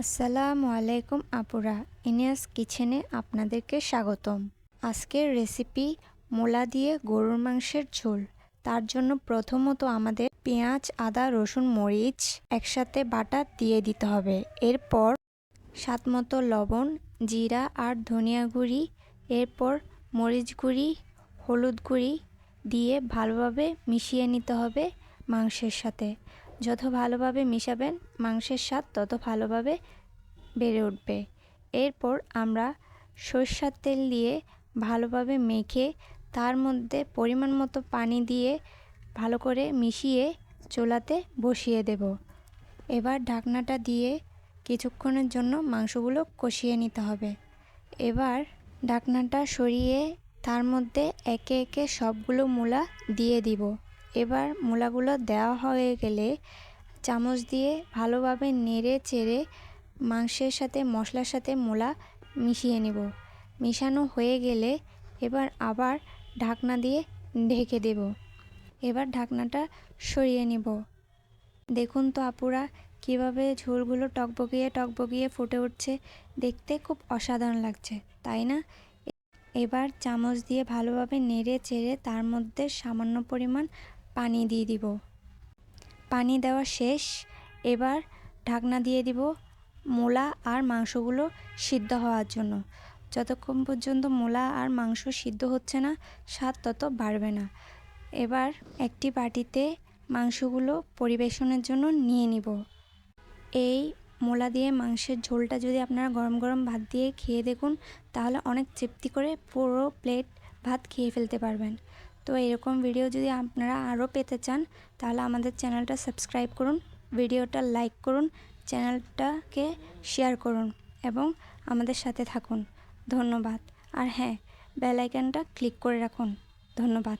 আসসালামু আলাইকুম আপুরা, ইনিয়াস কিচেনে আপনাদেরকে স্বাগতম। আজকের রেসিপি মোলা দিয়ে গরুর মাংসের ঝোল। তার জন্য প্রথমত আমাদের পেঁয়াজ, আদা, রসুন, মরিচ একসাথে বাটা দিয়ে দিতে হবে। এরপর স্বাদ মতো লবণ, জিরা আর ধনিয়া গুঁড়ি, এরপর মরিচ গুঁড়ি, হলুদ গুঁড়ি দিয়ে ভালোভাবে মিশিয়ে নিতে হবে মাংসের সাথে। যত ভালোভাবে মিশাবেন, মাংসের স্বাদ তত ভালোভাবে বেড়ে উঠবে। এরপর আমরা সরষার তেল দিয়ে ভালোভাবে মেখে তার মধ্যে পরিমাণ মতো পানি দিয়ে ভালো করে মিশিয়ে চোলাতে বসিয়ে দেব। এবার ঢাকনাটা দিয়ে কিছুক্ষণের জন্য মাংসগুলো কষিয়ে নিতে হবে। এবার ঢাকনাটা সরিয়ে তার মধ্যে একে একে সবগুলো মূলা দিয়ে দিব। এবার মূলাগুলো দেওয়া হয়ে গেলে চামচ দিয়ে ভালোভাবে নেড়ে চেড়ে মাংসের সাথে মশলার সাথে মূলা মিশিয়ে নেব। মিশানো হয়ে গেলে এবার আবার ঢাকনা দিয়ে ঢেকে দেব। এবার ঢাকনাটা সরিয়ে নেব। দেখুন তো আপুরা, কীভাবে ঝোলগুলো টকবগিয়ে টকবগিয়ে ফুটে উঠছে। দেখতে খুব অসাধারণ লাগছে, তাই না? এবার চামচ দিয়ে ভালোভাবে নেড়ে চেড়ে তার মধ্যে সামান্য পরিমাণ পানি দিয়ে দিব। পানি দেওয়া শেষ। এবার ঢাকনা দিয়ে দিব মূলা আর মাংসগুলো সিদ্ধ হওয়ার জন্য। যতক্ষণ পর্যন্ত মূলা আর মাংস সিদ্ধ হচ্ছে না, স্বাদ তত বাড়বে না। এবার একটি বাটিতে মাংসগুলো পরিবেশনের জন্য নিয়ে নিব। এই মোলা দিয়ে মাংসের ঝোলটা যদি আপনারা গরম গরম ভাত দিয়ে খেয়ে দেখুন, তাহলে অনেক তৃপ্তি করে পুরো প্লেট ভাত খেয়ে ফেলতে পারবেন। তো এরকম ভিডিও যদি আপনারা আরও পেতে চান, তাহলে আমাদের চ্যানেলটা সাবস্ক্রাইব করুন ভিডিওটা লাইক করুন, চ্যানেলটাকে শেয়ার করুন এবং আমাদের সাথে থাকুন। ধন্যবাদ। আর হ্যাঁ বেল আইকনটা ক্লিক করে রাখুন। ধন্যবাদ।